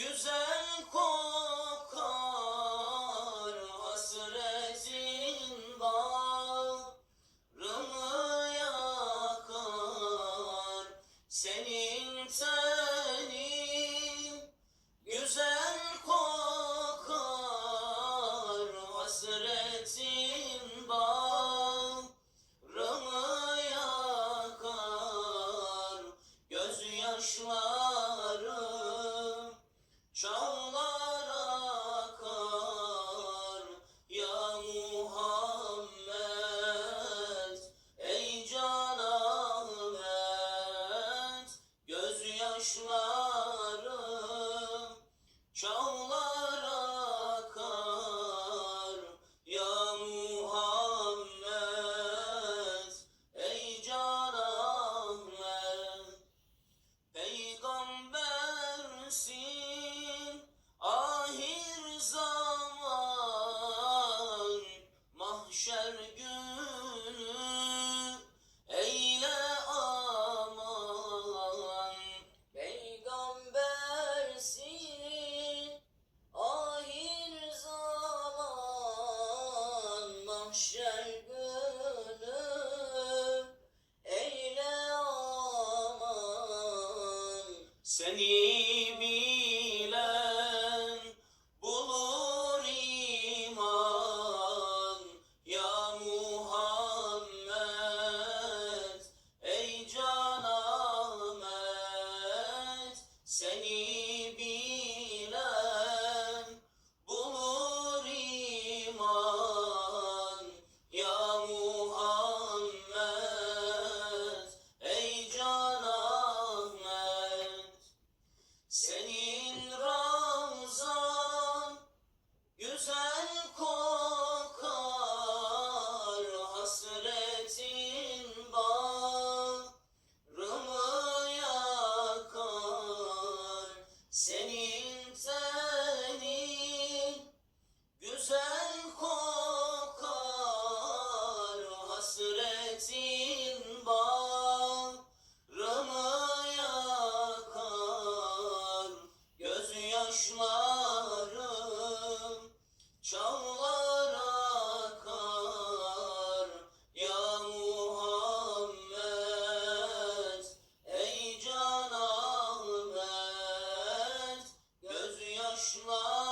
güzel kokar hasretin bağrımı yakar. Senin see seni bilen başlar.